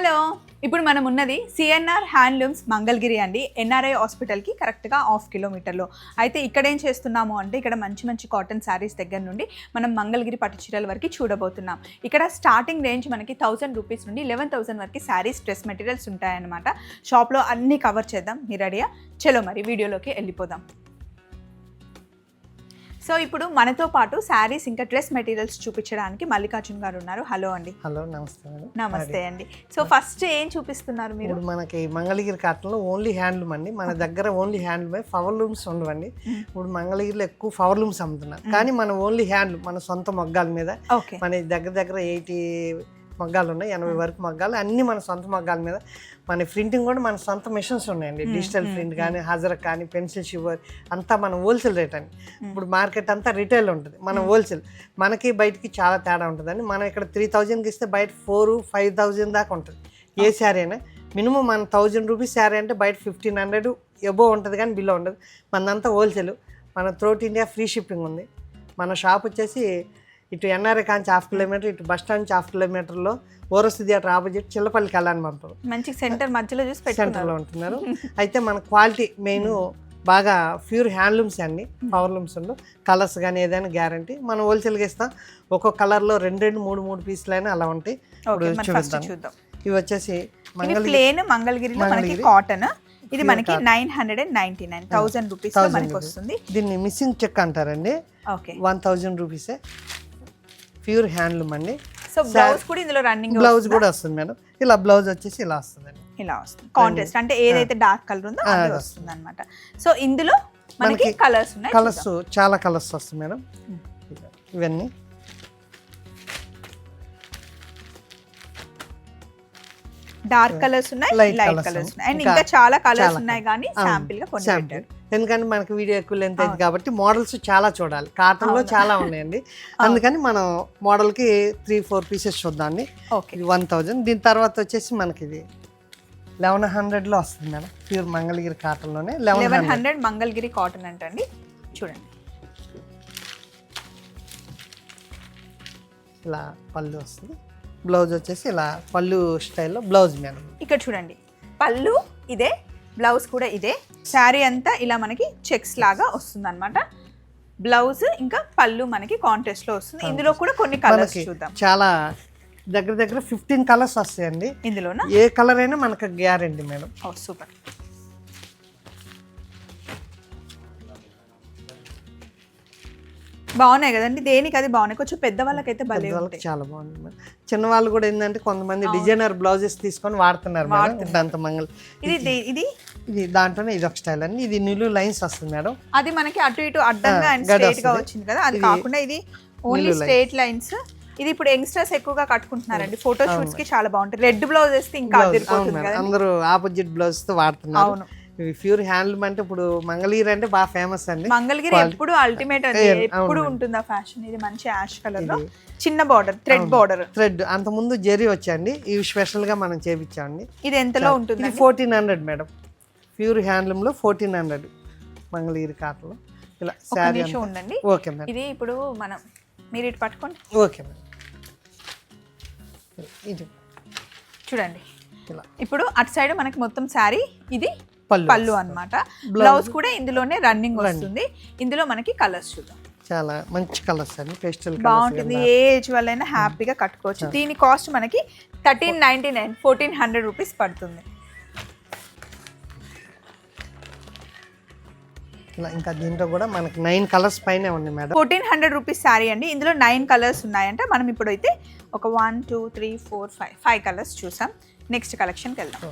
Hello. ఇప్పుడు మనం ఉన్నది సిఎన్ఆర్ హ్యాండ్లూమ్స్ మంగళగిరి అండి. ఎన్ఆర్ఐ హాస్పిటల్కి కరెక్ట్గా హాఫ్ కిలోమీటర్లో అయితే ఇక్కడ ఏం చేస్తున్నాము అంటే ఇక్కడ మంచి మంచి కాటన్ శారీస్ దగ్గర నుండి మనం మంగళగిరి పట్టు చీరల వరకు చూడబోతున్నాం. ఇక్కడ స్టార్టింగ్ రేంజ్ మనకి థౌసండ్ రూపీస్ నుండి లెవెన్ థౌసండ్ వరకు శారీస్ డ్రెస్ మెటీరియల్స్ ఉంటాయన్నమాట. షాప్లో అన్నీ కవర్ చేద్దాం. మీరు రెడీయా చలో మరి వీడియోలోకి వెళ్ళిపోదాం. సో ఇప్పుడు మనతో పాటు శారీస్ ఇంకా డ్రెస్ మెటీరియల్స్ చూపించడానికి మల్లికార్జున్ గారు ఉన్నారు. హలో అండి. హలో నమస్తే నమస్తే అండి. సో ఫస్ట్ ఏం చూపిస్తున్నారు మీరు? మనకి మంగళగిరి కాటన్లో ఓన్లీ హ్యాండ్లూమ్ అండి. మన దగ్గర ఓన్లీ హ్యాండ్లూమే పవర్ లూమ్స్ ఉండవండి. ఇప్పుడు మంగళగిరిలో ఎక్కువ పవర్ లూమ్స్ అమ్ముతున్నారు. కానీ మన ఓన్లీ హ్యాండ్లూమ్ మన సొంత మగ్గాల మీద ఓకే. మన దగ్గర దగ్గర ఎయిటీ మగ్గాలు ఉన్నాయి ఎనభై వరకు మగ్గాలు. అన్ని మన సొంత మగ్గాల మీద మన ప్రింటింగ్ కూడా మన సొంత మిషన్స్ ఉన్నాయండి. డిజిటల్ ప్రింట్ కానీ హజర్ కానీ పెన్సిల్ షివర్ అంతా మన హోల్సేల్ రేట్ అండి. ఇప్పుడు మార్కెట్ అంతా రిటైల్ ఉంటుంది. మన హోల్సేల్ మనకి బయటికి చాలా తేడా ఉంటుందండి. మనం ఇక్కడ త్రీ థౌజండ్కి ఇస్తే బయట ఫోర్ ఫైవ్ థౌజండ్ దాకా ఉంటుంది. ఏ శారీ అయినా. మినిమం మన థౌజండ్ రూపీస్ శారీ అంటే బయట ఫిఫ్టీన్ హండ్రెడ్ ఎబో ఉంటుంది కానీ బిలో ఉండదు. మనదంతా హోల్సేల్ మన త్రోట్ ఇండియా ఫ్రీ షిప్పింగ్ ఉంది. మన షాప్ వచ్చేసి ఇటు ఎన్ఆర్ఏ కాంచి హాఫ్ కిలోమీటర్ ఇటు బస్ స్టాండ్ హాఫ్ కిలోమీటర్లో ఓరస్ థియేటర్ ఆపోజిట్ చిల్లపల్లి కళ్యాణ్ మండపం. మంచి సెంటర్ మధ్యలో చూసి సెంటర్లో ఉంటున్నారు. అయితే మన క్వాలిటీ మెయిన్ బాగా ప్యూర్ హ్యాండ్లూమ్స్ అన్ని పవర్ లూమ్స్ ఉండు. కలర్స్ కానీ ఏదైనా గ్యారంటీ. మనం హోల్సేల్గా ఇస్తాం. ఒక్కొక్క కలర్లో రెండు రెండు మూడు మూడు పీసులు అయినా అలా ఉంటాయి. చూద్దాం. ఇవి వచ్చేసి మంగళగిరి ప్లేన్ మంగళగిరిలో మనకి మంగళగిరి. కాటన్ ఇది మనకి. Nine hundred and ninety nine thousand rupees మనకి వస్తుంది దీన్ని మిస్సింగ్ చెక్ అంటారండి. ఓకే. వన్ థౌజండ్ రూపీసే. ప్యూర్ హ్యాండ్లూమ్ అండి. సో బ్లౌజ్ కూడా ఇందులో రన్నింగ్ బ్లౌజ్ కూడా వస్తుంది మేడం. ఇలా బ్లౌజ్ వచ్చేసి ఇలా వస్తుందండి ఇలా వస్తుంది. కాంట్రాస్ట్ అంటే ఏదైతే డార్క్ కలర్ ఉందో అదే వస్తుంది అనమాట సో ఇందులో మనకి కలర్స్ ఉన్నాయి కలర్స్ చాలా కలర్స్ వస్తాయి మేడం. ఇవన్నీ. డార్క్ కలర్స్ ఉన్నాయి లైట్ కలర్స్ ఉన్నాయి. అండ్ ఇంకా చాలా కలర్స్ ఉన్నాయి కానీ. శాంపిల్గా కొన్ని పెట్టారు. ఎందుకంటే మనకి వీడియో ఎక్కువ లెంత్ అయింది కాబట్టి మోడల్స్ చాలా చూడాలి. కాటన్లో చాలా ఉన్నాయండి. అందుకని మనం మోడల్కి త్రీ ఫోర్ పీసెస్ చూద్దాండి. ఇది వన్ థౌజండ్ దీని తర్వాత వచ్చేసి మనకి ఇది లెవెన్ హండ్రెడ్లో వస్తుంది మేడం. ప్యూర్ మంగళగిరి కాటన్లోనే లెవెన్ హండ్రెడ్ మంగళగిరి కాటన్ అంటండి. చూడండి. ఇలా పళ్ళు వస్తుంది. బ్లౌజ్ వచ్చేసి ఇలా పళ్ళు స్టైల్లో బ్లౌజ్ మేడం ఇక్కడ చూడండి. పళ్ళు ఇదే బ్లౌజ్ కూడా ఇదే. శారీ అంతా ఇలా మనకి చెక్స్ లాగా వస్తుంది అనమాట బ్లౌజ్ ఇంకా పళ్ళు మనకి కాంటెస్ట్లో వస్తుంది. ఇందులో కూడా కొన్ని కలర్స్ చూద్దాం. చాలా దగ్గర దగ్గర ఫిఫ్టీన్ కలర్స్ వస్తాయండి. ఇందులోనా? ఏ కలర్ అయినా మనకు గ్యారంటీ మేడం. సూపర్. బాగున్నాయి కదండి. దేనికి అది బాగున్నాయి? కొంచెం పెద్ద వాళ్ళకైతే భలే వాళ్ళకి చాలా బాగుంది మేడం చిన్న వాళ్ళు కూడా ఏంటంటే కొంతమంది డిజైనర్ బ్లౌజెస్ తీసుకొని వాడుతున్నారు మేడం. దంత మంగళ ఇది ఇది ఇది? దాంట్లోనే ఇది ఒక స్టైల్ అండి. ఇది నిలువు లైన్స్ వస్తుంది మేడం. అది మనకి అటు ఇటు అడ్డంగా అండ్ స్ట్రైట్గా. వచ్చింది కదా. అది కాకుండా ఇది ఓన్లీ స్ట్రైట్ లైన్స్. ఇది ఇప్పుడు యంగ్స్టర్స్ ఎక్కువగా కట్టుకుంటున్నారండి. ఫోటో షూట్స్కి చాలా బాగుంటుంది రెడ్ బ్లౌజ్ వేస్తే ఇంకా అందరూ ఆపోజిట్ బ్లౌజ్తో వాడుతున్నారు. ప్యూర్ హ్యాండ్లూమ్ అంటే ఇప్పుడు మంగళగిరి అంటే బాగా ఫేమస్ అండి. మంగళగిరి ఎప్పుడు అల్టిమేట్ అండి. ఎప్పుడు ఉంటుంది ఆ ఫ్యాషన్ ఇది మంచి యాష్ కలర్లో చిన్న బార్డర్ థ్రెడ్ బార్డర్ థ్రెడ్ అంత ముందు జెరీ వచ్చండి ఇవి స్పెషల్గా మనం చేపించామండి. ఇది ఎంతలో ఉంటుంది ఇది ఫోర్టీన్ హండ్రెడ్ మేడం ప్యూర్ హ్యాండ్లూమ్లో ఫోర్టీన్ హండ్రెడ్ మంగళగిరి కాటన్ ఇలా శారీ ఉండండి. ఓకే మేడం ఇది ఇప్పుడు మనం మీరు ఇటు పట్టుకోండి. ఓకే మేడం ఇది. చూడండి. ఇలా. ఇప్పుడు అటు సైడ్ మనకి మొత్తం శారీ ఇది పళ్ళు అన్నమాట. బ్లౌజ్ కూడా ఇందులోనే రన్నింగ్ వస్తుంది. ఇందులో మనకి కలర్స్ చూద్దాం. చాలా మంచి కలర్స్ అండి. పేస్టల్ బాగుంటుంది. ఏ ఏజ్ వాళ్ళైనా హ్యాపీగా కట్టుకోవచ్చు. దీని కాస్ట్ మనకి thirteen ninety nine fourteen hundred rupees పడుతుంది ఇంకా దీంట్లో కూడా మనకి నైన్ కలర్స్ పైనే ఉంది madam fourteen hundred rupees sari అండి. ఇందులో నైన్ కలర్స్ ఉన్నాయంట. మనం ఇప్పుడైతే ఒక one two three four five five colours చూసాం. నెక్స్ట్ కలెక్షన్కి వెళ్దాం.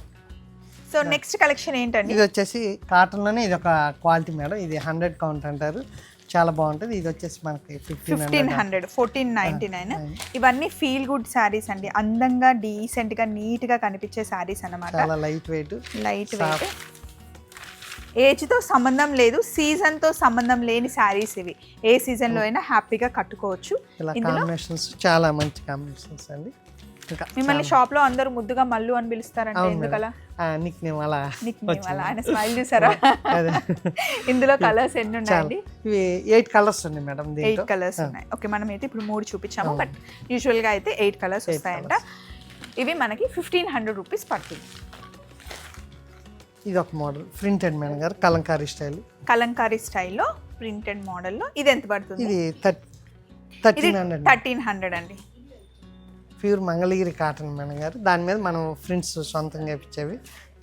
సో నెక్స్ట్ కలెక్షన్ ఏంటండి? ఇది వచ్చేసి కాటన్లోనే ఇది ఒక క్వాలిటీ మేడం. ఇది హండ్రెడ్ కౌంట్ అంటారు. చాలా బాగుంటుంది. ఇది వచ్చేసి మనకి fifteen hundred fourteen ninety nine ఇవన్నీ ఫీల్ గుడ్ శారీస్ అండి. అందంగా డీసెంట్గా నీట్గా కనిపించే శారీస్ అన్నమాట. చాలా లైట్ వెయిట్ లైట్ వెయిట్ ఏజ్తో సంబంధం లేదు. సీజన్తో సంబంధం లేని శారీస్ ఇవి. ఏ సీజన్లో అయినా హ్యాపీగా కట్టుకోవచ్చు. ఇలా కాంబినేషన్స్ చాలా మంచి కాంబినేషన్స్ అండి. ఇంకా మిమ్మల్ని షాప్లో అందరూ ముద్దుగా మల్లు అని పిలుస్తారంటే ఎందుకలా? నిక్ నేమ్ అలా నీకు అలా ఆయన స్మైల్ చూసారా? ఇందులో కలర్స్ ఎన్ని ఉన్నాయండి? ఇవి ఎయిట్ కలర్స్ ఉన్నాయి మేడం ఎయిట్ కలర్స్ ఉన్నాయి. ఓకే మనం అయితే ఇప్పుడు మూడు చూపించాము బట్ యూజువల్గా అయితే ఎయిట్ కలర్స్ వస్తాయంట. ఇవి మనకి ఫిఫ్టీన్ హండ్రెడ్ రూపీస్ పడుతుంది ఇది ఒక మోడల్ ప్రింటెడ్ మేడం గారు కలంకారీ స్టైల్. కలంకారీ స్టైల్లో ప్రింటెడ్ మోడల్లో ఇది ఎంత పడుతుంది? ఇది థర్టీన్ హండ్రెడ్ థర్టీన్ హండ్రెడ్ అండి. ప్యూర్ మంగళగిరి కాటన్ మేడం గారు. దాని మీద మనం ప్రింట్స్ సొంతంగా ఇప్పించేవి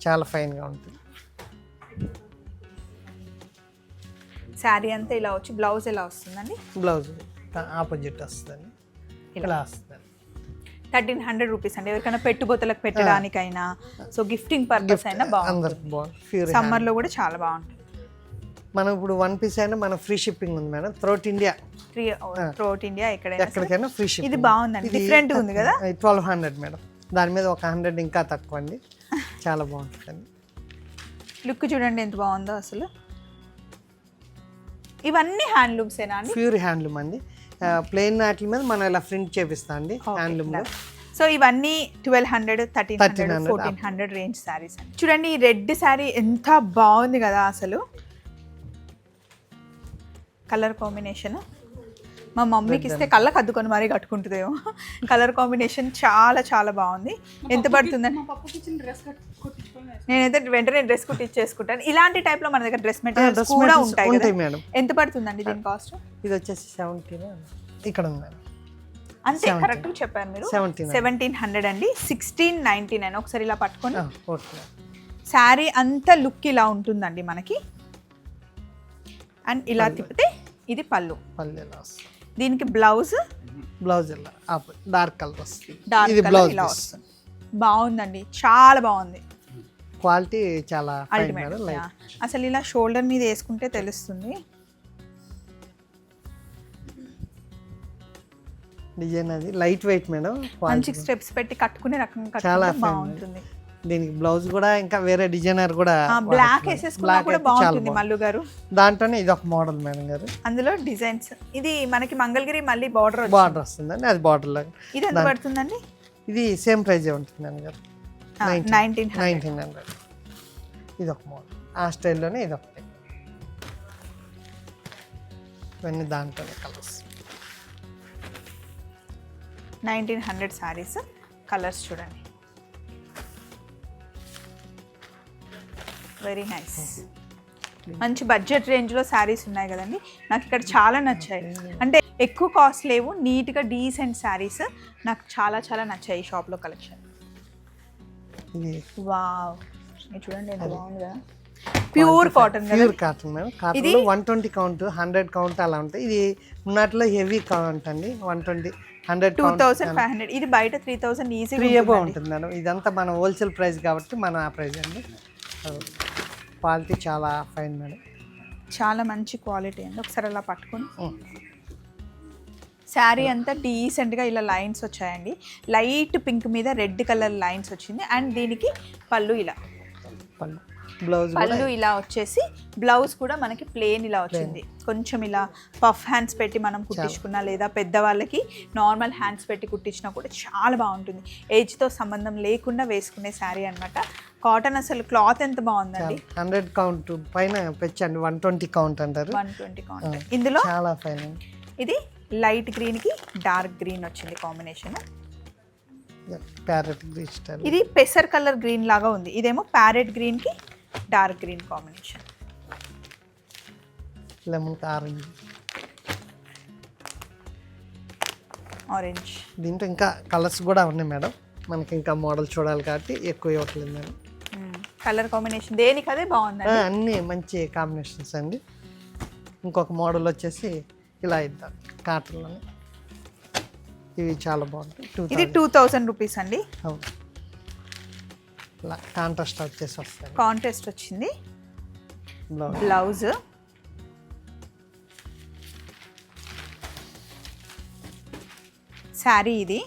చాలా ఫైన్గా ఉంటుంది. శారీ అంతా ఇలా వచ్చి బ్లౌజ్ ఎలా వస్తుందండి? బ్లౌజ్ ఆపోజిట్ వస్తుందండి. ఇలా. వస్తుంది థర్టీన్ హండ్రెడ్ రూపీస్ అండి. ఎవరికైనా పెట్టుబోతలకు పెట్టడానికైనా. సో గిఫ్టింగ్ పర్పస్ అయినా బాగుంది సమ్మర్లో కూడా చాలా బాగుంటుంది. మనం ఇప్పుడు వన్ పీస్ అయినా మన ఫ్రీ షిప్పింగ్ ఉంది madam. Throughout India free throughout India. ఎక్కడికైనా ఫ్రీ షిప్పింగ్ ఇది బాగుందండి. డిఫరెంట్ ఉంది కదా? Twelve hundred madam. దాని మీద ఒక హండ్రెడ్ ఇంకా తక్కువ అండి. చాలా బాగుంటుందండి. లుక్ చూడండి ఎంత బాగుందో అసలు. ఇవన్నీ హ్యాండ్లూమ్సేనా అండి? ప్యూర్ హ్యాండ్లూమ్ అండి. ప్లెయిన్ వాటి మీద మనం ఇలా ప్రింట్ చేపిస్తాం అండి హ్యాండ్లూమ్లో సో ఇవన్నీ twelve hundred thirteen hundred 1300 fourteen hundred range saris అండి. చూడండి ఈ రెడ్ శారీ ఎంత బాగుంది కదా అసలు. Colour combination. మా మమ్మీకి ఇస్తే కళ్ళకు అద్దుకొని మరీ కట్టుకుంటుందేమో. కలర్ కాంబినేషన్ చాలా చాలా బాగుంది. ఎంత పడుతుందండి నేనైతే వెంటనే డ్రెస్ కుట్టించేసుకుంటాను. ఇలాంటి type లో మన దగ్గర డ్రెస్ మెటీరియల్స్ కూడా ఉంటాయి కదా. మేడం. ఎంత పడుతుందండి దీని కాస్ట్? ఇది వచ్చేసి సెవెంటీన్ ఇక్కడ ఉంది అంతే కరెక్ట్ చెప్పారు మీరు. సెవెంటీన్ హండ్రెడ్ అండి. సిక్స్టీన్ నైన్టీ నైన్ ఒకసారి ఇలా పట్టుకొని ఓకే. శారీ అంతా లుక్ ఇలా ఉంటుందండి మనకి. అండ్ ఇలా తిప్పితే ఇది పళ్ళు. పల్లె ఇలా వస్తుంది? దీనికి బ్లౌజ్? బ్లౌజ్ ఇలా డార్క్ కలర్ వస్తుంది. డార్క్ ఇది కలర్ బ్లౌజ్ ఇలా వస్తుంది. బాగుందండి. చాలా బాగుంది. క్వాలిటీ చాలా అల్టిమేట్ అసలు ఇలా షోల్డర్ మీద వేసుకుంటే తెలుస్తుంది. డిజైన్ అది. లైట్ వెయిట్ మేడం మంచి స్టెప్స్ పెట్టి కట్టుకునే రకం చాలా బాగుంటుంది. దీనికి బ్లౌజ్ కూడా ఇంకా వేరే డిజైనర్ కూడా బ్లాక్. వేసేసుకున్నా కూడా బాగుంటుంది. మల్లు గారు. దాంట్లోనే ఇది ఒక మోడల్ మేడం గారు. అందులో డిజైన్స్. ఇది మనకి మంగళగిరి మళ్ళీ బార్డర్ బార్డర్ వస్తుందండి అది బార్డర్ లాగా ఇది ఎంత పడుతుందండి? ఇది సేమ్ ప్రైజే ఉంటుంది మేడం గారు. నైన్టీన్ నైన్టీన్ హండ్రెడ్ ఇది ఒక మోడల్ ఆ స్టైల్లోనే ఇది ఒకటి. ఇవన్నీ దాంట్లోనే colours nineteen hundred saris colours చూడండి. Very nice. మంచి బడ్జెట్ రేంజ్లో శారీస్ ఉన్నాయి కదండి. నాకు ఇక్కడ చాలా నచ్చాయి. అంటే ఎక్కువ కాస్ట్ లేవు నీట్గా డీసెంట్ శారీస్ నాకు చాలా చాలా నచ్చాయి ఈ షాప్లో కలెక్షన్. వావ్. చూడండి ఎంత బాగుంది కదా pure cotton pure cotton madam. కాటన్లో one twenty count hundred count అలా ఉంటాయి. ఇది ఉన్నట్లో హెవీ కౌంట్ అండి. One twenty hundred two thousand five hundred ఇది బయట త్రీ థౌసండ్ త్రీ ఈజీగా ఎబో ఉంటుంది మేడం. ఇదంతా మన హోల్సేల్ ప్రైస్ కాబట్టి మనం ఆ ప్రైస్ అండి. క్వాలిటీ చాలా ఫైన్ మేడం. చాలా మంచి క్వాలిటీ అండి. ఒకసారి అలా పట్టుకొని. శారీ అంతా డీసెంట్గా ఇలా లైన్స్ వచ్చాయండి. లైట్ పింక్ మీద రెడ్ కలర్ లైన్స్ వచ్చింది. అండ్ దీనికి పళ్ళు ఇలా. పళ్ళు. బ్లౌజ్ పళ్ళు ఇలా వచ్చేసి బ్లౌజ్ కూడా మనకి ప్లేన్ ఇలా వచ్చింది. కొంచెం ఇలా పఫ్ హ్యాండ్స్ పెట్టి మనం కుట్టించుకున్నా లేదా పెద్దవాళ్ళకి నార్మల్ హ్యాండ్స్ పెట్టి కుట్టించినా కూడా చాలా బాగుంటుంది. ఏజ్తో సంబంధం లేకుండా వేసుకునే శారీ అన్నమాట. కాటన్ అసలు క్లాత్ ఎంత బాగుందండి? హండ్రెడ్ కౌంట్ పైన పెంచండి. వన్ ట్వంటీ కౌంట్ అంటారు. వన్ ట్వంటీ కాంట్ ఇందులో చాలా ఫైన్ ఇది లైట్ గ్రీన్కి డార్క్ గ్రీన్ వచ్చింది కాంబినేషన్ ప్యారెట్ గ్రీన్ ఇది పెసర్ కలర్ గ్రీన్ లాగా ఉంది. ఇదేమో ప్యారెట్ గ్రీన్కి dark green combination. Lemon orange orange. దీంట్లో ఇంకా కలర్స్ కూడా ఉన్నాయి మేడం. మనకి ఇంకా మోడల్ చూడాలి కాబట్టి ఎక్కువ ఇవ్వట్లేదు మేడం. కలర్ కాంబినేషన్ దేనికి అదే బాగుందండి. ఆ, అన్నీ మంచి కాంబినేషన్స్ అండి. ఇంకొక మోడల్ వచ్చేసి ఇలా ఇద్దాం కాటన్లోనే. ఇవి చాలా బాగుంటాయి. ఇది టూ థౌజండ్ రూపీస్ అండి. అవును. ఇలా కాంట్రాస్ట్ వచ్చేసి వస్తాయి. కాంటెస్ట్ వచ్చింది. బ్లౌజ్ శారీ ఇది.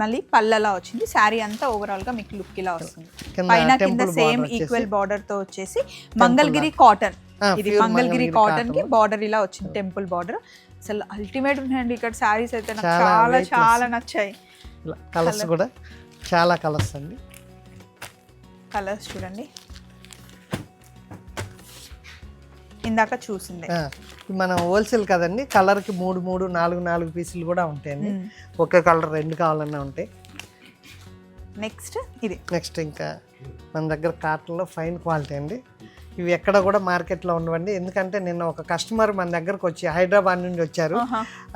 మళ్ళీ పళ్ళలా వచ్చింది. శారీ అంతా ఓవరాల్గా మీకు లుక్ ఇలా వస్తుంది. పైన కింద సేమ్ ఈక్వల్ బార్డర్తో వచ్చేసి మంగళగిరి కాటన్ ఇది మంగళగిరి కాటన్కి. బార్డర్ ఇలా వచ్చింది టెంపుల్ బార్డర్ అసలు అల్టిమేట్ ఉన్నాయండి ఇక్కడ శారీస్ అయితే. నాకు చాలా చాలా నచ్చాయి. కలర్స్ కూడా చాలా కలర్స్ అండి. కలర్స్ చూడండి. ఇందాక చూసిందే. మనం హోల్సేల్ కదండి కలర్కి మూడు మూడు నాలుగు నాలుగు పీసులు కూడా ఉంటాయండి. ఒకే కలర్ రెండు కావాలన్నా ఉంటాయి. నెక్స్ట్ ఇది. నెక్స్ట్ ఇంకా మన దగ్గర కాటన్లో ఫైన్ క్వాలిటీ అండి. ఇవి ఎక్కడ కూడా మార్కెట్లో ఉండవండి. ఎందుకంటే నిన్న ఒక కస్టమర్ మన దగ్గరకు వచ్చి హైదరాబాద్ నుండి వచ్చారు.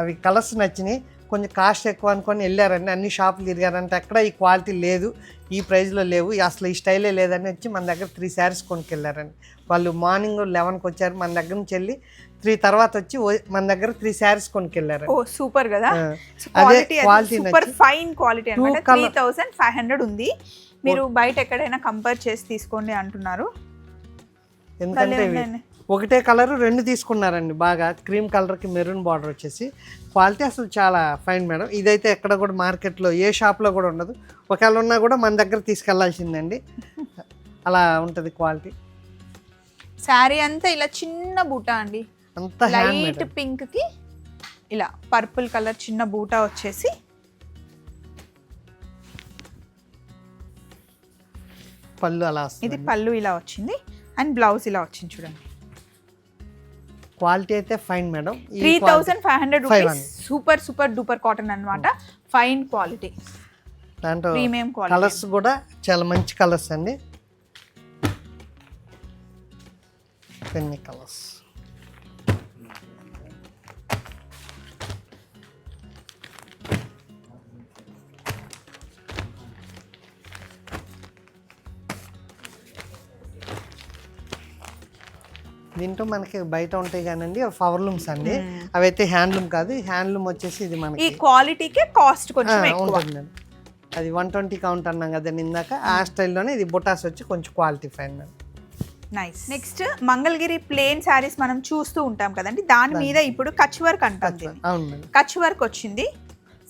అవి కలర్స్ నచ్చినాయి. కొంచెం కాస్ట్ ఎక్కువ అనుకొని వెళ్ళారండి. అన్ని షాపులు తిరిగారంటే. ఎక్కడ ఈ క్వాలిటీ లేదు. ఈ ప్రైస్లో లేవు. అసలు ఈ స్టైలే లేదని వచ్చి మన దగ్గర త్రీ శారీస్ కొనుక్కెళ్ళారండి. వాళ్ళు మార్నింగ్ లెవెన్కి వచ్చారు. మన దగ్గర నుంచి వెళ్ళి త్రీ తర్వాత వచ్చి మన దగ్గర త్రీ శారీస్ కొనుక్కెళ్ళారు ఓ సూపర్ కదా. క్వాలిటీ అదే quality సూపర్ ఫైన్ క్వాలిటీ అనమాట. త్రీ థౌసండ్ ఫైవ్ హండ్రెడ్ ఉంది. మీరు బయట ఎక్కడైనా కంపేర్ చేసి తీసుకోండి అంటున్నారు. ఎందుకంటే. ఒకటే కలర్ రెండు తీసుకున్నారండి. బాగా క్రీమ్ కలర్కి మెరూన్ బార్డర్ వచ్చేసి. క్వాలిటీ అసలు చాలా ఫైన్ మేడం. ఇదైతే ఎక్కడ కూడా మార్కెట్లో ఏ షాప్లో కూడా ఉండదు. ఒకవేళ ఉన్నా కూడా మన దగ్గర తీసుకెళ్ళాల్సిందండి. అలా ఉంటుంది క్వాలిటీ. శారీ అంతా ఇలా చిన్న బూటా అండి? లైట్ పింక్కి ఇలా పర్పుల్ కలర్ చిన్న బూటా వచ్చేసి. పళ్ళు అలా ఇది పళ్ళు ఇలా వచ్చింది. అండ్ బ్లౌజ్ ఇలా వచ్చింది చూడండి. క్వాలిటీ అయితే fine madam. Three thousand five hundred rupees. Super super duper cotton అన్నమాట. Fine quality. దాంట్లో కలర్స్ కూడా చాలా మంచి కలర్స్ అండి. పెన్ని కలర్స్. దీంట్లో మనకి బయట ఉంటాయి కానండి పవర్ లూమ్స్ అండి. అవైతే హ్యాండ్లూమ్ కాదు హ్యాండ్లూమ్ వచ్చేసి ఇది ఈ మనకి క్వాలిటీకే కాస్ట్ కొంచెం అది వన్ ట్వంటీ కౌంట్ అన్నాం కదా ఇందాక ఆ స్టైల్లోనే ఇది బుటాస్ వచ్చి కొంచెం quality fine nice next Mangalagiri plain saris మనం చూస్తూ ఉంటాం కదండి. దాని మీద ఇప్పుడు కచ్ వర్క్ అంటాం దీన్ని. అవును మేడం. కచ్ వర్క్ వచ్చింది.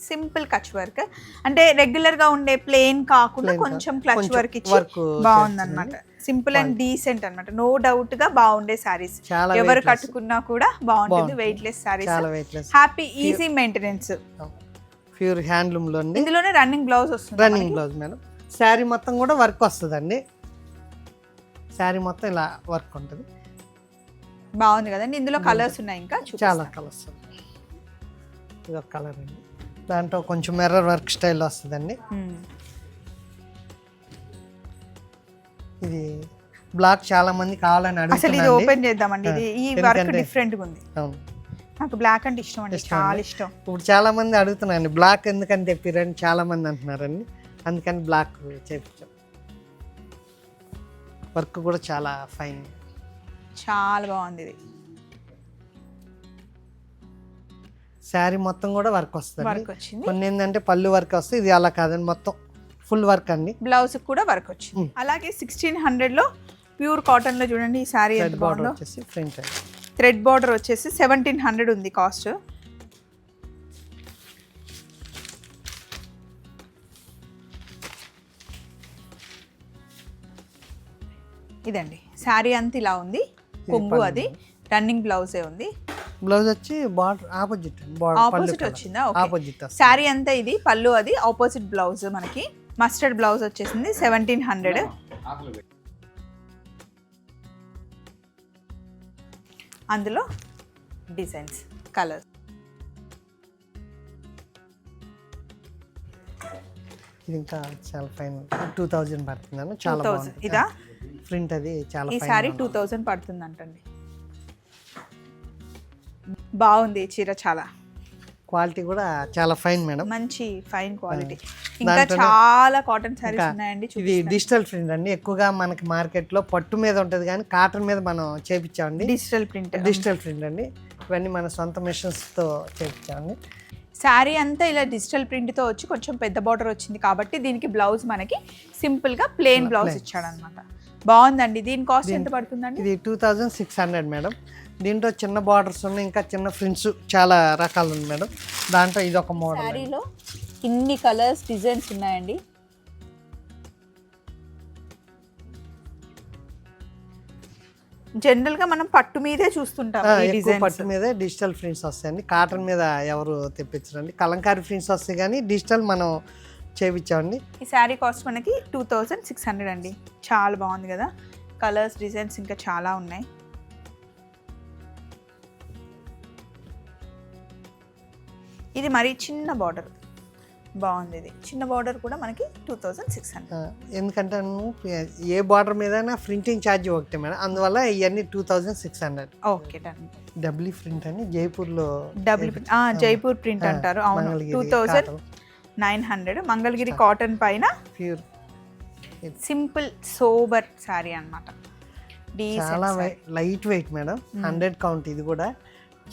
Simple Kutch work. అంటే రెగ్యులర్గా ఉండే ప్లేన్ కాకుండా కొంచెం క్లచ్ వర్క్ ఇచ్చి బాగుంది అనమాట సింపుల్ అండ్ డీసెంట్ అన్నమాట. నో డౌట్గా బాగుండే చాలా ఎవరు. కట్టుకున్నా కూడా బాగుంటుంది. Weight less weightless happy easy maintenance pure హ్యాండ్లూమ్లో అండి ఇందులోనే రన్నింగ్ బ్లౌజ్ వస్తుంది రన్నింగ్ బ్లౌజ్ మేడం శారీ మొత్తం కూడా వర్క్ వస్తుందండి. శారీ మొత్తం ఇలా వర్క్ ఉంటుంది. బాగుంది కదండి. ఇందులో కలర్స్ ఉన్నాయి ఇంకా. చాలా కలర్స్ ఇది ఒక కలర్ అండి. దాంట్లో కొంచెం మిర్రర్ వర్క్ స్టైల్ వస్తుందండి. ఇది బ్లాక్ చాలా మంది కావాలని అసలు ఇది ఓపెన్ చేద్దామండి. ఇది ఈ వర్క్ డిఫరెంట్గా ఉంది. అవును. నాకు బ్లాక్ అంటే ఇష్టం అండి. చాలా. ఇష్టం. ఇప్పుడు చాలా మంది అడుగుతున్నారండి బ్లాక్ ఎందుకని తెప్పిరని చాలా మంది అంటున్నారండి. అందుకని బ్లాక్ చేపించాం. వర్క్ కూడా చాలా ఫైన్ చాలా బాగుంది ఇది. శారీ మొత్తం కూడా వర్క్ వస్తుంది కొన్ని ఏంటంటే పళ్ళు వర్క్ వస్తుంది ఇది అలా కాదండి మొత్తం ఫుల్ వర్క్ అండి. బ్లౌజ్ కూడా వర్క్ వచ్చింది. అలాగే సిక్స్టీన్ హండ్రెడ్లో ప్యూర్ కాటన్లో చూడండి ఈ శారీ ఎంత రెడ్ బార్డర్ బాగుందో. వచ్చేసి ఫ్రంట్ అండి. థ్రెడ్ బార్డర్ వచ్చేసి సెవెంటీన్ హండ్రెడ్ ఉంది కాస్ట్. ఇదండి శారీ అంతా ఇలా ఉంది కొంగు. అది రన్నింగ్ బ్లౌజే ఉంది. బ్లౌజ్ వచ్చి బార్డర్ ఆపోజిట్ ఆపోజిట్ వచ్చిందా? ఆపోజిట్ శారీ అంతా ఇది పళ్ళు అది ఆపోజిట్ బ్లౌజ్ మనకి. మస్టర్డ్ బ్లౌజ్ వచ్చేసింది సెవెంటీన్ హండ్రెడ్. అందులో డిజైన్స్ కలర్స్. ఇది ఇంకా చాలా ఫైన్. టూ థౌజండ్ పడుతుందండి చాలా 2000 బాగుంటుంది. ఇదా? ప్రింట్ అది చాలా ఈ శారీ టూ థౌజండ్ పడుతుంది అంటండి బాగుంది చీర చాలా. క్వాలిటీ కూడా చాలా ఫైన్ మేడం. మంచి ఫైన్ క్వాలిటీ. ఇంకా చాలా కాటన్ ఇంకా ఉన్నాయండి ఇది. డిజిటల్ ప్రింట్ అండి. ఎక్కువగా మనకి మార్కెట్లో పట్టు మీద ఉంటుంది కానీ కాటన్ మీద మనం చేపించామండి. డిజిటల్ ప్రింట్ డిజిటల్ ప్రింట్ అండి. ఇవన్నీ మన సొంత మెషిన్స్తో చేపించామండి. శారీ అంతా ఇలా డిజిటల్ ప్రింట్తో వచ్చి కొంచెం పెద్ద బార్డర్ వచ్చింది కాబట్టి దీనికి బ్లౌజ్ మనకి సింపుల్గా ప్లేన్ బ్లౌజ్. ఇచ్చాడనమాట. బాగుందండి. దీని కాస్ట్ ఎంత పడుతుందండి? ఇది two thousand six hundred madam. దీంట్లో చిన్న బార్డర్స్ ఉన్నాయి ఇంకా చిన్న ప్రింట్స్ చాలా రకాలు ఉంది మేడం. దాంట్లో ఇది ఒక మోడల్ శారీలో ఇన్ని కలర్స్ డిజైన్స్ ఉన్నాయండి. జనరల్గా మనం పట్టు మీదే చూస్తుంటాం ఈ ఎక్కువ డిజైన్స్. పట్టు మీద డిజిటల్ ప్రింట్స్ వస్తాయండి. కాటన్ మీద ఎవరు తెప్పించరండి. కలంకారీ ప్రింట్స్ వస్తాయి కానీ డిజిటల్ మనం చేపించామండి ఈ శారీ కాస్ట్ మనకి టూ థౌజండ్ సిక్స్ హండ్రెడ్ అండి. చాలా బాగుంది కదా. కలర్స్ డిజైన్స్ ఇంకా చాలా ఉన్నాయి. ఇది మరీ చిన్న బార్డర్ బాగుంది ఇది. చిన్న బార్డర్ కూడా మనకి టూ థౌజండ్ సిక్స్ హండ్రెడ్ ఎందుకంటే నువ్వు ఏ బార్డర్ మీద ప్రింటింగ్ ఛార్జ్ ఒకటే మేడం. అందువల్ల ఇవన్నీ two thousand six hundred okay done W print అని జైపూర్లో డబుల్ ప్రింట్ జైపూర్ ప్రింట్ అంటారు. అవును. Two thousand nine hundred Mangalagiri cotton పైన ప్యూర్ సింపుల్ సోబర్ శారీ అనమాట చాలా light weight madam. Hundred count ఇది కూడా.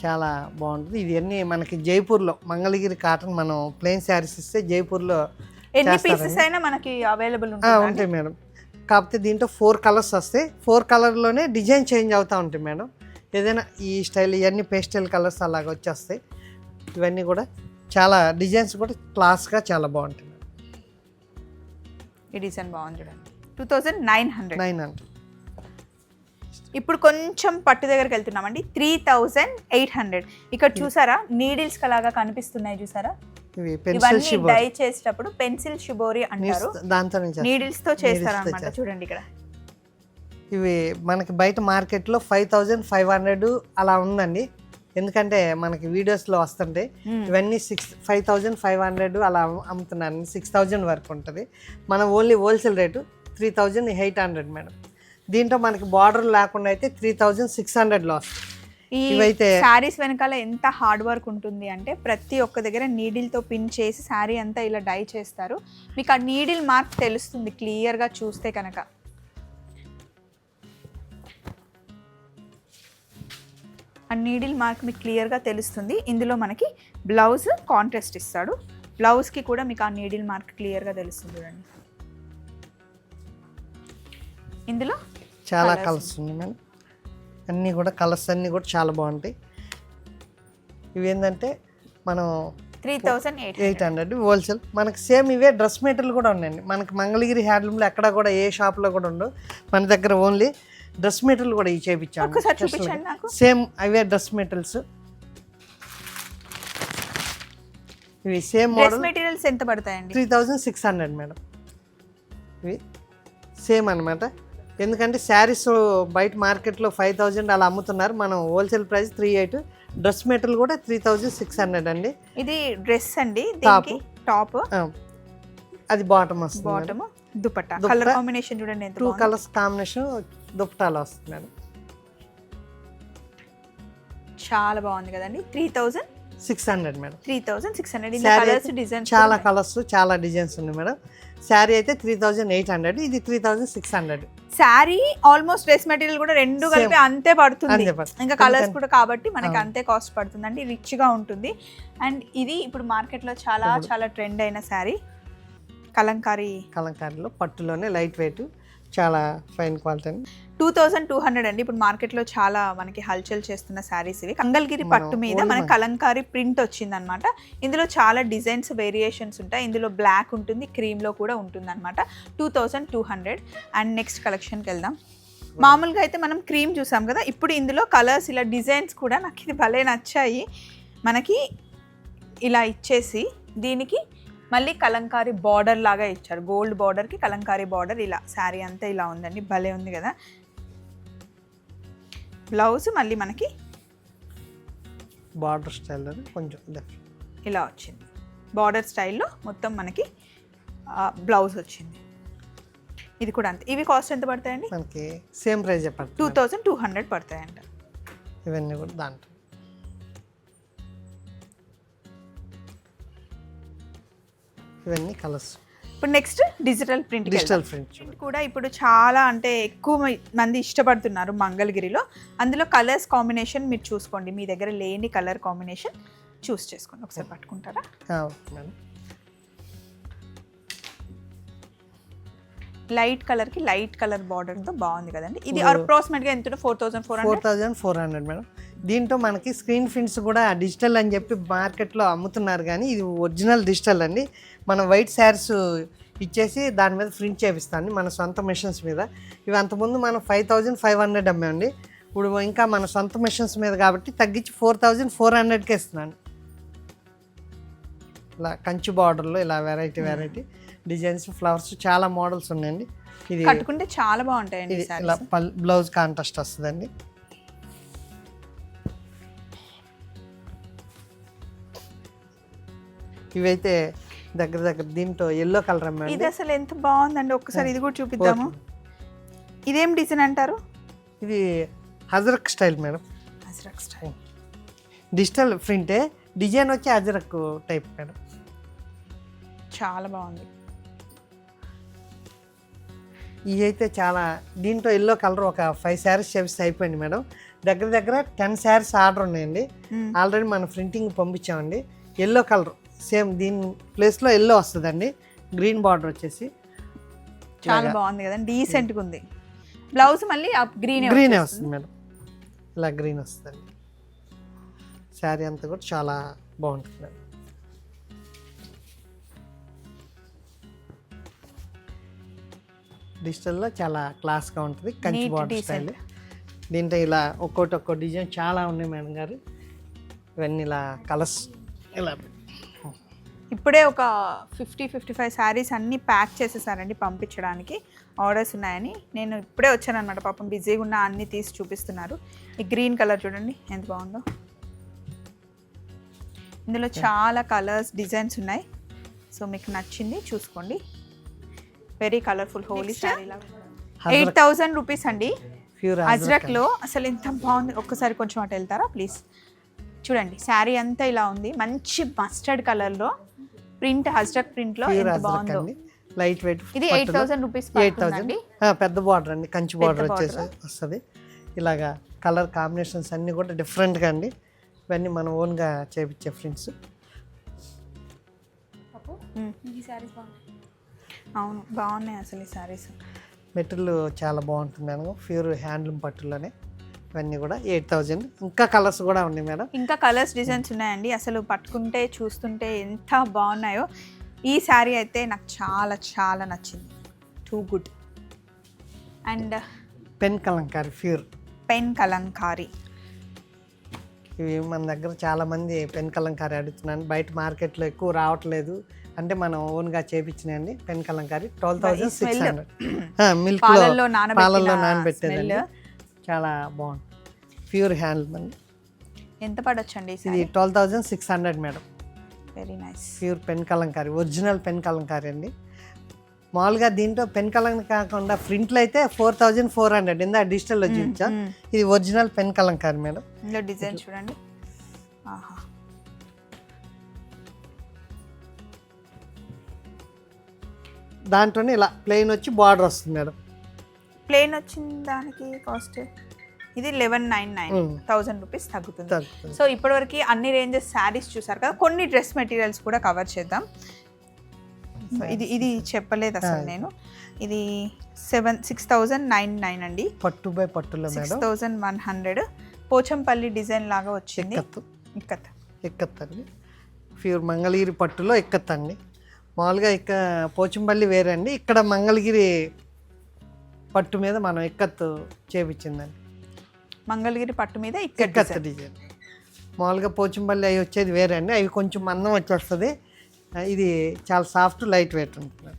చాలా బాగుంటుంది. ఇది అన్ని మనకి జైపూర్లో మంగళగిరి కాటన్ మనం ప్లెయిన్ శారీస్ ఇస్తే జైపూర్లో ఎన్ని చేస్తారండి. పీసెస్ అయినా మనకి అవైలబుల్ ఉంటాయి మేడం. కాకపోతే దీంట్లో ఫోర్ కలర్స్ వస్తాయి. ఫోర్ కలర్లోనే డిజైన్ చేంజ్ అవుతూ ఉంటాయి మేడం. ఏదైనా ఈ స్టైల్ ఇవన్నీ పేస్టల్ కలర్స్ అలాగ వచ్చేస్తాయి. ఇవన్నీ కూడా చాలా డిజైన్స్ కూడా క్లాస్గా చాలా బాగుంటాయి మేడం. ఈ డిజైన్ బాగుంది చూడండి. Two thousand nine hundred. Nine hundred. ఇప్పుడు కొంచెం పట్టు దగ్గరికి వెళ్తున్నామండి. Three thousand eight hundred. ఇక్కడ చూసారా? నీడిల్స్ లాగా కనిపిస్తున్నాయి చూసారా? ఇవన్నీ డై చేసేటప్పుడు పెన్సిల్ షిబోరి అంటారు. దాంతో నీడిల్స్తో చేస్తారు. అనమాట. చూడండి ఇక్కడ. ఇవి మనకి బయట మార్కెట్లో ఫైవ్ థౌజండ్ ఫైవ్ హండ్రెడ్ అలా ఉందండి. ఎందుకంటే మనకి వీడియోస్లో వస్తుంటాయి. ఇవన్నీ six five thousand five hundred అలా అమ్ముతున్నాను. సిక్స్ థౌజండ్ వరకు ఉంటుంది. మన only wholesale rate three thousand eight hundred madam. దీంట్లో మనకి బార్డర్ లేకుండా అయితే త్రీ థౌజండ్ సిక్స్ హండ్రెడ్లో వస్తుంది ఈ ఇవైతే శారీస్ వెనకాల ఎంత హార్డ్ వర్క్ ఉంటుంది అంటే ప్రతి ఒక్క దగ్గర నీడిల్తో పిన్ చేసి శారీ అంతా ఇలా డై చేస్తారు. మీకు ఆ నీడిల్ మార్క్ తెలుస్తుంది క్లియర్గా చూస్తే కనుక. ఆ నీడిల్ మార్క్ మీకు క్లియర్గా తెలుస్తుంది. ఇందులో మనకి బ్లౌజ్ కాంట్రాస్ట్ ఇస్తాడు. బ్లౌజ్కి కూడా మీకు ఆ నీడిల్ మార్క్ క్లియర్గా తెలుస్తుంది చూడండి. ఇందులో చాలా కలర్స్ ఉన్నాయి మేడం అన్నీ కూడా కలర్స్ అన్నీ కూడా చాలా బాగుంటాయి. ఇవి ఏంటంటే మనం three thousand eight hundred wholesale. మనకి సేమ్ ఇవే డ్రెస్ మెటీరియల్ కూడా ఉన్నాయండి. మనకి మంగళగిరి హ్యాండ్లూమ్లో ఎక్కడ కూడా ఏ షాప్లో కూడా ఉండవు. మన దగ్గర ఓన్లీ డ్రెస్ మెటీరియల్ కూడా ఇవి నాకు. సేమ్ అవే డ్రెస్ మెటీరియల్స్. ఇవి సేమ్ మోడల్. మెటీరియల్స్ ఎంత పడతాయండి? Three thousand six hundred madam. ఇవి సేమ్ అనమాట ఎందుకంటే శారీస్ బయట మార్కెట్లో ఫైవ్ థౌజండ్ అలా అమ్ముతున్నారు. మనం wholesale price three eight dress material కూడా త్రీ థౌజండ్ సిక్స్ హండ్రెడ్ అండి. ఇది డ్రెస్ అండి టాప్. ఆ, అది బాటమ్ వస్తుంది బాటమ్ దుపట్టా. కలర్ కాంబినేషన్ చూడండి టూ. కలర్స్ కాంబినేషన్ దుప్పటాలో వస్తుంది చాలా బాగుంది కదండి. Three thousand six hundred madam. Three thousand six hundred colours designs చాలా కలర్స్ చాలా డిజైన్స్ ఉన్నాయి మేడం. శారీ అయితే త్రీ థౌజండ్ ఎయిట్ హండ్రెడ్ ఇది three thousand six hundred. Sari almost dress material కూడా రెండు. కలిపి అంతే పడుతుంది. ఇంకా కలర్స్ కూడా కాబట్టి మనకి. అంతే కాస్ట్ పడుతుంది. అండి రిచ్గా ఉంటుంది. అండ్ ఇది ఇప్పుడు మార్కెట్లో చాలా చాలా ట్రెండ్ అయిన శారీ. కలంకారీ. కలంకారీలో పట్టులోనే లైట్ వెయిట్ చాలా ఫైన్ క్వాలిటీ. అండి టూ థౌజండ్ టూ హండ్రెడ్ అండి. ఇప్పుడు మార్కెట్లో చాలా మనకి హల్చల్ చేస్తున్న శారీస్ ఇవి. కంగల్గిరి పట్టు మీద మనకి. కలంకారీ ప్రింట్ వచ్చిందనమాట. ఇందులో చాలా డిజైన్స్ వేరియేషన్స్ ఉంటాయి. ఇందులో బ్లాక్ ఉంటుంది క్రీమ్లో కూడా ఉంటుంది అనమాట two thousand two hundred. And next కలెక్షన్కి వెళ్దాం. మామూలుగా అయితే మనం క్రీమ్ చూసాం కదా. ఇప్పుడు ఇందులో కలర్స్ ఇలా డిజైన్స్ కూడా నాకు ఇది భలే నచ్చాయి. మనకి ఇలా ఇచ్చేసి దీనికి మళ్ళీ కలంకారీ బార్డర్ లాగా ఇచ్చారు. గోల్డ్ బార్డర్కి కలంకారీ బార్డర్ ఇలా శారీ అంతా ఇలా ఉందండి. భలే ఉంది కదా. బ్లౌజ్ మళ్ళీ మనకి బార్డర్ స్టైల్ కొంచెం. ఇలా వచ్చింది. బార్డర్ స్టైల్లో మొత్తం మనకి బ్లౌజ్ వచ్చింది. ఇది కూడా అంతే. ఇవి కాస్ట్ ఎంత పడతాయండి? మనకి same price two thousand two hundred పడతాయంట. ఇవన్నీ కూడా దాంట్లో. ఇవన్నీ కలర్స్. ఇప్పుడు next digital print digital print కూడా ఇప్పుడు చాలా అంటే ఎక్కువ మంది ఇష్టపడుతున్నారు మంగళగిరిలో. అందులో కలర్స్ కాంబినేషన్ మీరు చూసుకోండి. మీ దగ్గర లేని కలర్ కాంబినేషన్ చూస్ చేసుకోండి. ఒకసారి పట్టుకుంటారా? లైట్ కలర్కి లైట్ కలర్ బార్డర్తో బాగుంది కదండి. ఇది అప్రాక్సిమేట్గా ఎంత four thousand four four thousand four hundred madam. దీంట్లో మనకి స్క్రీన్ ప్రింట్స్ కూడా డిజిటల్ అని చెప్పి మార్కెట్లో అమ్ముతున్నారు కానీ ఇది ఒరిజినల్ డిజిటల్ అండి. మనం వైట్ శారీస్ ఇచ్చేసి దాని మీద ప్రింట్ చేపిస్తాను మన సొంత మిషన్స్ మీద. ఇవి అంతకుముందు మనం ఫైవ్ థౌజండ్ ఫైవ్ హండ్రెడ్ అమ్మామండి ఇప్పుడు ఇంకా మన సొంత మిషన్స్ మీద కాబట్టి తగ్గించి ఫోర్ థౌజండ్ ఫోర్ హండ్రెడ్కి ఇస్తున్నాను. ఇలా కంచి బార్డర్లో ఇలా వెరైటీ వెరైటీ డిజైన్స్ ఫ్లవర్స్ చాలా మోడల్స్ ఉన్నాయండి. ఇది కట్టుకుంటే చాలా బాగుంటాయండి. ఇలా పల్ బ్లౌజ్ కాంట్రాస్ట్ వస్తుందండి. ఇవైతే దగ్గర దగ్గర దీంట్లో ఎల్లో కలర్ ఇది అమ్మండి అసలు ఎంత బాగుందండి? ఒక్కసారి ఇది కూడా చూపిద్దాము. ఇదేం డిజైన్ అంటారు? ఇది ajrak style madam. Ajrak style digital ప్రింటే design వచ్చి అజరక్ టైప్ మేడం. చాలా బాగుంది. ఇవి అయితే చాలా దీంట్లో ఎల్లో కలర్ ఒక ఫైవ్ శారీస్ చేపిస్తే అయిపోయింది మేడం. దగ్గర దగ్గర టెన్ శారీస్ ఆర్డర్ ఉన్నాయండి. ఆల్రెడీ మన ప్రింటింగ్ పంపించామండి. ఎల్లో కలర్ సేమ్ దీని ప్లేస్లో ఎల్లో వస్తుందండి. గ్రీన్ బార్డర్ వచ్చేసి చాలా బాగుంది కదా డీసెంట్గా ఉంది. బ్లౌజ్ మళ్ళీ గ్రీన్ గ్రీనే వస్తుంది మేడం. ఇలా గ్రీన్ వస్తుంది శారీ అంతా కూడా చాలా బాగుంటుంది మేడం. డిజిటల్లో చాలా క్లాస్గా ఉంటుంది. కంచి బార్డర్. స్టైల్ దీంట్లో ఇలా ఒక్కోటి ఒక్కో డిజైన్ చాలా ఉన్నాయి మేడం గారు. ఇవన్నీ ఇలా కలర్స్ ఇలా ఇప్పుడే ఒక ఫిఫ్టీ ఫిఫ్టీ ఫైవ్ శారీస్ అన్నీ ప్యాక్ చేసేసారండి పంపించడానికి. ఆర్డర్స్ ఉన్నాయని. నేను ఇప్పుడే వచ్చాను అనమాట పాపం బిజీగా ఉన్న అన్నీ తీసి చూపిస్తున్నారు. ఈ గ్రీన్ కలర్ చూడండి. ఎంత బాగుందో. ఇందులో చాలా కలర్స్ డిజైన్స్ ఉన్నాయి. సో మీకు నచ్చింది చూసుకోండి. Very colourful Holi sari eight thousand rupees అండి. అజ్రక్లో అసలు ఎంత బాగుంది. ఒక్కసారి కొంచెం అటు వెళ్తారా? ప్లీజ్. చూడండి శారీ అంతా ఇలా ఉంది. మంచి మస్టర్డ్ కలర్లో ప్రింట్ అజ్రక్ ప్రింట్లో ప్యూర్ ఎంత బాగుందో. అండి. లైట్ వెయిట్ ఇది eight thousand rupees eight thousand పెద్ద బార్డర్ అండి. కంచి బార్డర్ వచ్చేసి వస్తుంది. ఇలాగా కలర్ కాంబినేషన్స్ అన్నీ కూడా డిఫరెంట్గా అండి. ఇవన్నీ మనం ఓన్గా చేపించే ఫ్రెండ్స్ అవును బాగున్నాయి అసలు ఈ శారీస్ మెటీరియల్ చాలా బాగుంటుంది ప్యూర్ హ్యాండ్లూమ్ పట్టులోనే. ఇవన్నీ కూడా ఎయిట్ థౌజండ్. ఇంకా కలర్స్ కూడా ఉన్నాయి మేడం. ఇంకా కలర్స్ డిజైన్స్ ఉన్నాయండి. అసలు పట్టుకుంటే చూస్తుంటే ఎంత బాగున్నాయో. ఈ శారీ అయితే నాకు చాలా చాలా నచ్చింది. Too good and pen Kalamkari pure. Pen Kalamkari. ఇవి మన దగ్గర చాలా మంది పెన్ కలంకారీ అడుగుతున్నాను బయట మార్కెట్లో ఎక్కువ రావట్లేదు. అంటే మనం ఓన్గా చేపించినాయండి pen Kalamkari. Twelve thousand six. Hundred. Milk పాలల్లో నానబెట్టేదండి. చాలా బాగుంది ప్యూర్ హ్యాండ్లూమ్ అండి. ఎంత పడొచ్చండి ఇది twelve thousand six hundred madam. Very nice. Pure pen Kalamkari original pen Kalamkari అండి. మామూలుగా దీంట్లో పెన్ కలంకారీ కాకుండా ప్రింట్లు అయితే ఫోర్ థౌజండ్ ఫోర్ హండ్రెడ్. ఇందా డిజిటల్లో చూపించా. ఇది ఒరిజినల్ పెన్ కలంకారీ మేడం. ఇందులో డిజైన్ చూడండి. దాంట్లోనే ఇలా ప్లెయిన్ వచ్చి బార్డర్ వస్తుంది మేడం. ప్లేన్ వచ్చిన దానికి కాస్ట్? ఇది eleven nine nine. Thousand rupees తగ్గుతుంది. సో ఇప్పటివరకు అన్ని రేంజెస్ శారీస్ చూసారు కదా కొన్ని డ్రెస్ మెటీరియల్స్ కూడా కవర్ చేద్దాం. ఇది ఇది చెప్పలేదు అసలు. నేను. ఇది seven six thousand nine nine అండి. పట్టు బై పట్టులో six thousand one hundred Pochampally design లాగా వచ్చింది. ఎక్కత్తు. ఇక్కత్ ఎక్కత్ అండి ప్యూర్ మంగళగిరి పట్టులో ఎక్కత్ అండి మామూలుగా ఇక్క పోచంపల్లి వేరే అండి ఇక్కడ మంగళగిరి పట్టు మీద మనం ఎక్కత్తు చేపించిందండి. మంగళగిరి పట్టు మీద. డిజైన్. మామూలుగా పోచంపల్లి అవి వచ్చేది వేరే అండి. అవి కొంచెం మందం వచ్చేస్తుంది. ఇది చాలా సాఫ్ట్ లైట్ వెయిట్ ఉంటుంది.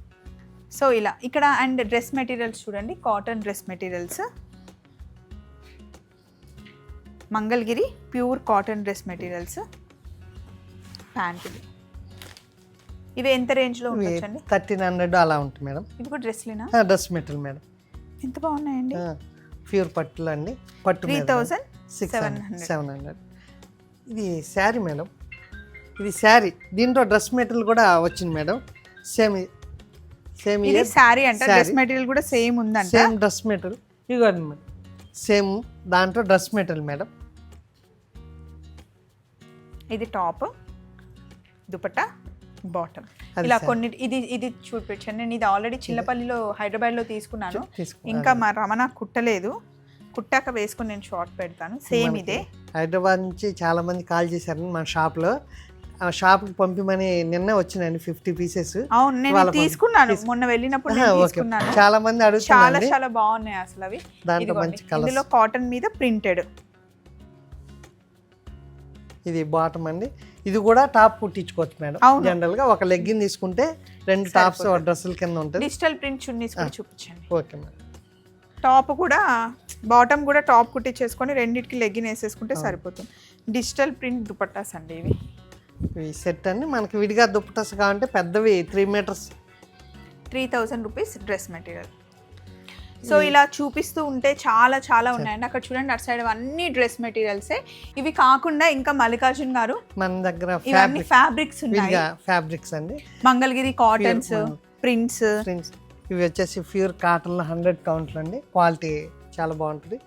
సో ఇలా ఇక్కడ అండ్ డ్రెస్ మెటీరియల్స్ చూడండి cotton dress materials. Mangalagiri pure cotton dress materials. ప్యాంటులు ఇవి ఎంత రేంజ్లో ఉండొచ్చండి? థర్టీన్ హండ్రెడ్ అలా ఉంటుంది మేడం. ఇవి కూడా డ్రెస్లేనా? Dress material madam. ఎంత బాగున్నాయండి? ప్యూర్ పట్టులు అండి. పట్టు three thousand six seven hundred ఇది శారీ మేడం. ఇది శారీ. దీంట్లో డ్రెస్ మెటీరియల్ కూడా వచ్చింది మేడం. సేమ్ సేమ్ ఇది శారీ అంట. డ్రెస్ మెటీరియల్ కూడా సేమ్ ఉందంట. Same dress material. ఇవ్వండి మేడం. సేమ్ దాంట్లో డ్రెస్ మెటీరియల్ మేడం. ఇది టాప్. దుపట్టా. బాటమ్ ఇలా. కొన్ని ఇది ఇది చూపించండి. నేను ఇది ఆల్రెడీ చిల్లపల్లిలో హైదరాబాద్లో తీసుకున్నాను. తీసుకున్నాను. ఇంకా మా రమణ కుట్టలేదు. కుట్టాక వేసుకుని నేను షార్ట్ పెడతాను. సేమ్ ఇదే. హైదరాబాద్ నుంచి చాలా మంది కాల్ చేశారు మన షాప్లో. ఆ షాప్కి పంపిమని నిన్న వచ్చినాయండి ఫిఫ్టీ పీసెస్. అవును నేను తీసుకున్నాను. తీసుకు- మొన్న వెళ్ళినప్పుడు తీసుకున్నాను. చాలా మంది చాలా అడుగుతున్నారండి చాలా బాగున్నాయి అసలు అవి. దాంట్లో. మంచి ఇందులో కాటన్ మీద ప్రింటెడ్ ఇది బాటమ్ అండి. ఇది కూడా టాప్ కుట్టించుకోవచ్చు మేడం. జనరల్గా ఒక లెగ్గిన్ తీసుకుంటే రెండు టాప్స్. డ్రెస్సుల కింద ఉంటుంది. డిజిటల్ ప్రింట్ చున్నీస్ కూడా చూపించండి. Okay madam. టాప్ కూడా బాటమ్ కూడా టాప్ కుట్టించేసుకొని రెండింటికి లెగ్గిన్ వేసేసుకుంటే సరిపోతుంది. డిజిటల్ ప్రింట్ దుపట్టాస్ అండి ఇవి. ఈ సెట్ అండి. మనకి విడిగా దుప్పటస్ కావాలంటే పెద్దవి three metres three thousand rupees dress material so ఇలా చూపిస్తూ ఉంటే చాలా చాలా ఉన్నాయండి. అక్కడ చూడండి అటు సైడ్ అన్ని డ్రెస్ మెటీరియల్సే. ఇవి కాకుండా ఇంకా మల్లికార్జున్ గారు మన దగ్గర ఇవన్నీ ఫ్యాబ్రిక్ ఫ్యాబ్రిక్స్ ఉన్నాయి. ఫ్యాబ్రిక్స్ అండి. Mangalagiri cottons prints. ఇవి వచ్చేసి ప్యూర్ కాటన్లో హండ్రెడ్ కౌంట్లు అండి. క్వాలిటీ చాలా బాగుంటుంది.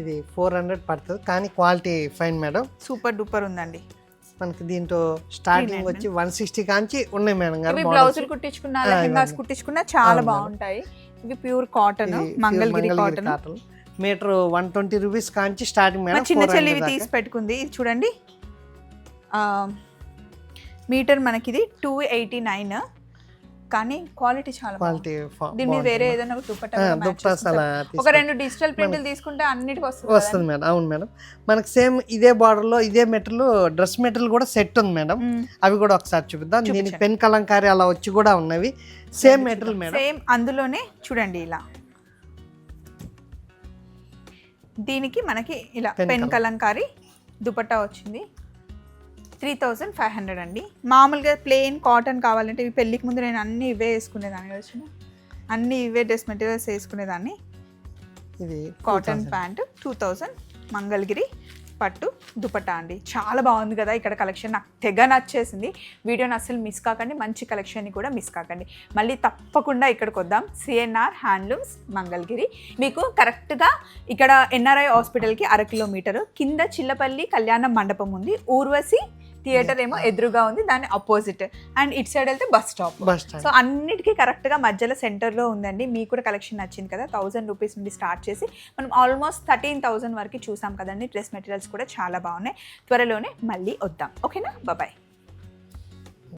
ఇది ఫోర్ హండ్రెడ్ పడుతుంది. కానీ quality fine madam. Super duper ఉందండి. మనకి దీంట్లో స్టార్టింగ్ వచ్చి వన్ సిక్స్టీ కాంచి ఉన్నాయి మేడం గారు. బ్లౌజులు కుట్టించుకున్నా లెహంగాస్. కుట్టించుకున్నా చాలా. బాగుంటాయి. ఇవి pure cotton Mangalagiri cotton. Metre one twenty rupees Kanchi starting madam చిన్న 400 చెల్లి. తీసి పెట్టుకుంది. ఇది చూడండి. మీటర్ మనకి ఇది టూ ఎయిటీ నైన్ కానీ క్వాలిటీ చాలా. క్వాలిటీ దీని మీద వేరే ఏదైనా ఒక అలా రెండు డిజిటల్ ప్రింట్లు తీసుకుంటే అన్నిటికి వస్తుంది వస్తుంది మేడం. అవును మేడం. మనకి సేమ్ ఇదే border లో ఇదే మెటీరియల్ డ్రెస్ మెటీరియల్ కూడా సెట్ ఉంది మేడం. అవి కూడా ఒకసారి చూపిద్దాం. దీనికి. పెన్ కలంకారీ అలా వచ్చి కూడా ఉన్నవి. Same material madam. సేమ్ అందులోనే చూడండి ఇలా. దీనికి మనకి ఇలా పెన్. కలంకారీ దుపట్టా వచ్చింది. త్రీ థౌజండ్ ఫైవ్ హండ్రెడ్ అండి. మామూలుగా ప్లెయిన్ కాటన్ కావాలంటే ఇవి పెళ్ళికి ముందు నేను అన్ని ఇవే వేసుకునేదాన్ని కదా చిన్న. అన్ని ఇవే డ్రెస్ మెటీరియల్స్ వేసుకునేదాన్ని. ఇది cotton pant two thousand. Mangalagiri పట్టు దుపట్టా అండి. చాలా బాగుంది కదా ఇక్కడ కలెక్షన్. నాకు తెగ నచ్చేసింది. వీడియోని అసలు మిస్ కాకండి. మంచి కలెక్షన్ని కూడా మిస్ కాకండి. మళ్ళీ తప్పకుండా ఇక్కడికి వద్దాం. CNR handlooms Mangalagiri. మీకు కరెక్ట్గా ఇక్కడ ఎన్ఆర్ఐ హాస్పిటల్కి అర కిలోమీటర్. కింద చిల్లపల్లి కళ్యాణ మండపం ఉంది. ఊర్వశి థియేటర్ ఏమో ఎదురుగా ఉంది దాని అపోజిట్ అండ్ ఇటు సైడ్ వెళ్తే బస్ స్టాప్. సో అన్నిటికీ కరెక్ట్గా మధ్యలో సెంటర్లో ఉందండి. మీకు కూడా కలెక్షన్ నచ్చింది కదా థౌసండ్ రూపీస్ నుండి స్టార్ట్ చేసి మనం ఆల్మోస్ట్ థర్టీన్ థౌసండ్ వరకు చూసాం కదండి. డ్రెస్ మెటీరియల్స్ కూడా చాలా బాగున్నాయి. త్వరలోనే మళ్ళీ వద్దాం. ఓకేనా బాయ్